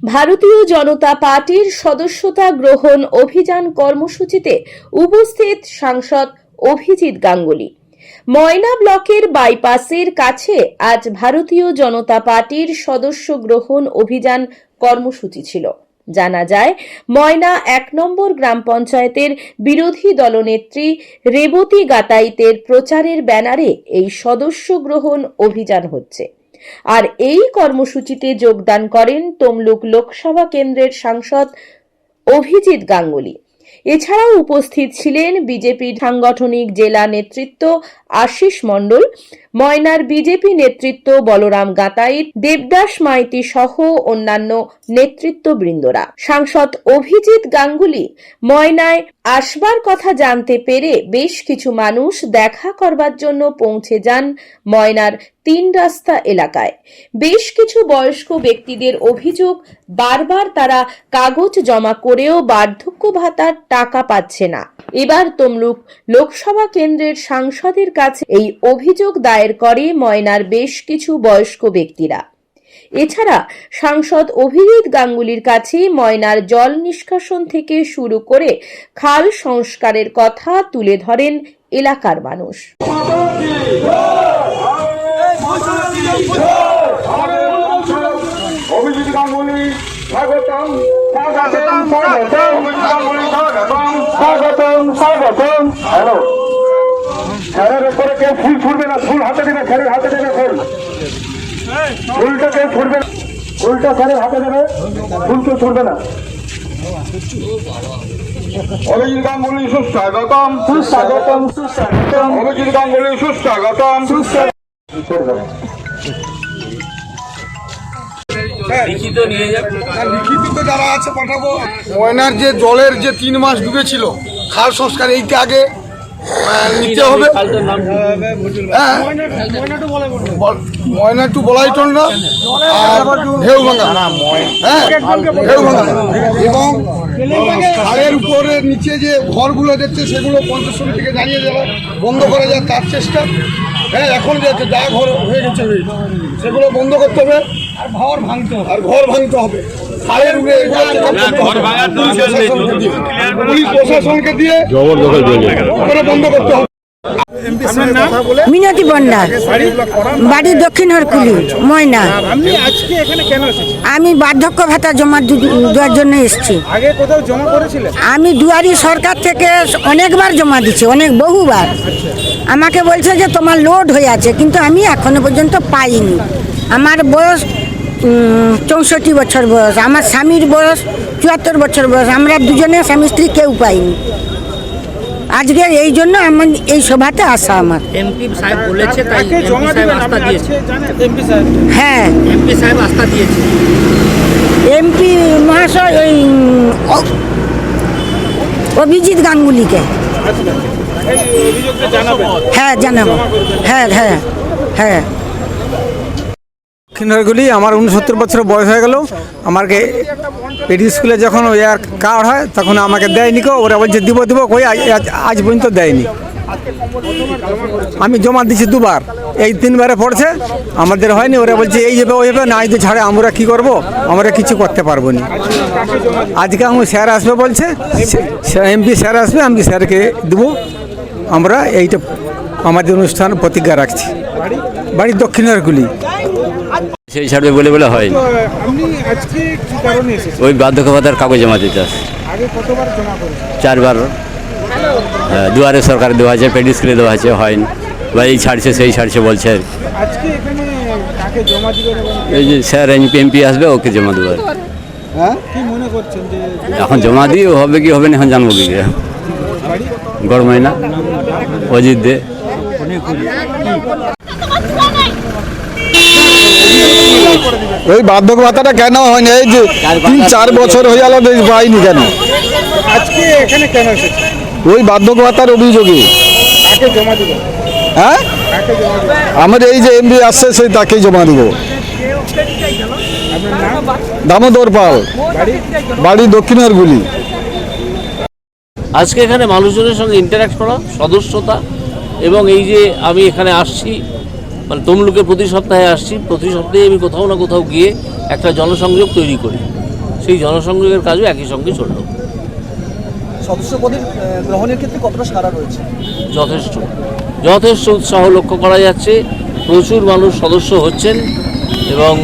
ভারতীয় জনতা পার্টির সদস্যতা গ্রহণ অভিযান কর্মসূচিতে উপস্থিত সাংসদ অভিজিৎ গাঙ্গুলি। ময়না ব্লকের বাইপাসের কাছে আজ ভারতীয় জনতা পার্টির সদস্য গ্রহণ অভিযান কর্মসূচি ছিল। জানা যায়, ময়না এক নম্বর গ্রাম পঞ্চায়েতের বিরোধী দলনেত্রী রেবতী গাতাইতের প্রচারের ব্যানারে এই সদস্য গ্রহণ অভিযান হচ্ছে। আর এই কর্মসূচিতে যোগদান করেন তমলুক লোকসভা কেন্দ্রের সাংসদ অভিজিৎ গাঙ্গুলি। এছাড়াও উপস্থিত ছিলেন বিজেপির সাংগঠনিক জেলা নেতৃত্ব আশিস মণ্ডল ময়নার বিজেপি নেতৃত্ব বলরাম গাতাইত দেবদাস মাইতি সহ অন্যান্য নেতৃত্ববৃন্দরা। সাংসদ অভিজিৎ গাঙ্গুলি ময়নায় আসবার কথা জানতে পেরে বেশ কিছু মানুষ দেখা করবার জন্য পৌঁছে যান ময়নার তিন রাস্তা এলাকায়। বেশ কিছু বয়স্ক ব্যক্তিদের অভিযোগ, বারবার তারা কাগজ জমা করেও বার্ধক্য ভাতার টাকা পাচ্ছে না। এবার তমলুক লোকসভা কেন্দ্রের সাংসদের কাছে এই অভিযোগ দায়ের করে ময়নার বেশ কিছু বয়স্ক ব্যক্তিরা। এছাড়া সাংসদ অভিজিৎ গাঙ্গুলির কাছে ময়নার জল নিষ্কাশন থেকে শুরু করে খাল সংস্কারের কথা তুলে ধরেন এলাকার মানুষ। অভিজিৎ গাঙ্গুলি স্বাগতম স্বাগতম স্বাগতম স্বাগতম হ্যালো। স্যারের উপরে কেউ ফুল ছুড়বে না ফুল হাতে দেবে স্যারের হাতে দেবে ফুল। ফুলটা কেউ ছুড়বে না। ফুলটা স্যারের হাতে দেবে ফুল কেউ ছুড়বে না। অভিজিৎ গাঙ্গুলি সুস্বাগতম। সুস্বাগতম সুস্বাগতম। অভিজিৎ গাঙ্গুলি সুস্বাগতম। সুস্বাগতম। লিখিত নিয়ে যাবে লিখিত যারা আছে পাঠাবো। ময়নার যে জলের যে তিন মাস ডুবেছিল খাল সংস্কার এইটা আগে নিতে হবে? হ্যাঁ। বল- ময়না টু বলাইটন না আর ঢেউ ভাঙা। হ্যাঁ ঢেউ ভাঙা। এবং খালের উপরে নিচে যে ঘরগুলো দেখছে সেগুলো পঞ্চাশ থেকে জানিয়ে দেওয়া বন্ধ করা যায় তার চেষ্টা। হ্যাঁ এখন যে যা ঘর হয়ে গেছে সেগুলো বন্ধ করতে হবে। আর ঘর ভাঙতে হবে। আর ঘর ভাঙতে পুলিশ প্রশাসনকে দিয়ে। বন্ধ করতে মিনতি বন্ডার। বাড়ি দক্ষিণ হরকুলি ময়না। আপনি আজকে এখানে কেন এসেছেন আমি বার্ধক্য ভাতা জমা দেওয়ার জন্য এসেছি। আগে কোথাও জমা করেছিলেন? আমি দুয়ারি সরকার থেকে অনেকবার জমা দিচ্ছি অনেক বহুবার। আমাকে বলছে যে তোমার লোড হয়ে আছে কিন্তু আমি এখনও পর্যন্ত পাইনি। আমার বয়স চৌষট্টি বছর বয়স। আমার স্বামীর বয়স চুয়াত্তর বছর বয়স। আমরা দুজনে স্বামী স্ত্রী কেউ পাইনি। আজকে এই জন্য আমার এই সভাতে আসা আমার। এমপি সাহেব বলেছে তাই এমপি সাহেব আস্থা দিয়েছে। এমপি সাহেব হ্যাঁ। এমপি সাহেব আস্থা দিয়েছে। এমপি মহাশয় ওই অ- অভিজিৎ গাঙ্গুলিকে। এই জানাবেন। হ্যাঁ জানাব। হ্যাঁ হ্যাঁ হ্যাঁ। দক্ষিণগুলি আমার উনসত্তর বছর বয়স হয়ে গেল। আমাকে পেডি স্কুলে যখন ওই আর কার্ড হয়, তখন আমাকে দেয়নি কো ওরা বলছে, দিব দিব, কই আজ পর্যন্ত দেয়নি। আমি জমা দিচ্ছি দুবার। এই তিনবারে পড়ছে, আমাদের হয়নি। ওরা বলছে, এই যাবে ওই যাবে না, এই ছাড়ে, আমরা কি করব? আমরা কিছু করতে পারব না। আজকে আমি স্যার আসবে বলছে এমপি স্যার আসবে, আমি স্যারকে দেবো। আমরা এইটা আমাদের অনুষ্ঠান প্রতিজ্ঞা রাখছি। বাড়ি দক্ষিণের গুলি সেই ছাড়বে বলে বলে হয় ওই বার্ধক্য ভাতার কাগজ জমা দিতে চারবার। হ্যাঁ, দুয়ারে সরকার দেওয়া আছে পেডি স্কুলে দেওয়া আছে হয়নি। বা এই ছাড়ছে সেই ছাড়ছে বলছে। এই যে স্যার এমপি এমপি আসবে ওকে জমা দেবো। আর কি। কি মনে করছেন যে এখন জমা দিয়ে হবে কি হবে না এখন জানব কি করে? গরমাই না। অজিত দে। ওই বার্ধক্য ভাতাটা কেন হয়নি? এই যে তিন চার বছর হয়ে গেল বেশ পাইনি কেন? আজকে এখানে কেন এসেছেন ওই বার্ধক্য ভাতার অভিযোগে। হ্যাঁ? আমার এই যে এমবি আসছে সেই তাকেই জমা দিব। দামোদর পাল। বাড়ি? দক্ষিণের গুলি আজকে এখানে মানুষজনের সঙ্গে ইন্টারাক্ট করা সদস্যতা এবং এই যে আমি এখানে আসছি মানে তমলুকে প্রতি সপ্তাহে আসছি প্রতি সপ্তাহে আমি কোথাও না কোথাও গিয়ে একটা জনসংযোগ তৈরি করি। সেই জনসংযোগের কাজও একই সঙ্গে চলল। সদস্য পদের গ্রহণের ক্ষেত্রে কতটা সারা রয়েছে? যথেষ্ট। যথেষ্ট উৎসাহ লক্ষ্য করা যাচ্ছে। প্রচুর মানুষ সদস্য হচ্ছেন এবং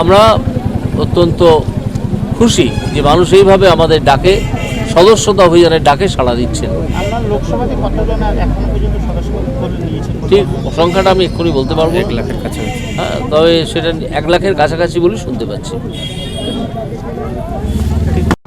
আমরা অত্যন্ত খুশি যে মানুষ এইভাবে আমাদের ডাকে সদস্যতা অভিযানের ডাকে সাড়া দিচ্ছেন। আপনার লোকসভাতে কতজন এখনও পর্যন্ত ঠিক সংখ্যাটা আমি এক্ষুনি বলতে পারব। এক লাখের কাছাকাছি। হ্যাঁ তবে সেটা এক লাখের কাছাকাছি বলে শুনতে পাচ্ছি।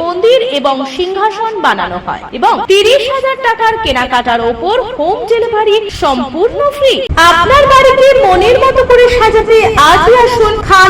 মন্দির এবং সিংহাসন বানানো হয় এবং তিরিশ হাজার টাকার কেনাকাটার ওপর হোম ডেলিভারি সম্পূর্ণ ফ্রি আপনার বাড়িতে মনের মতো করে সাজাতে আজই আসুন খান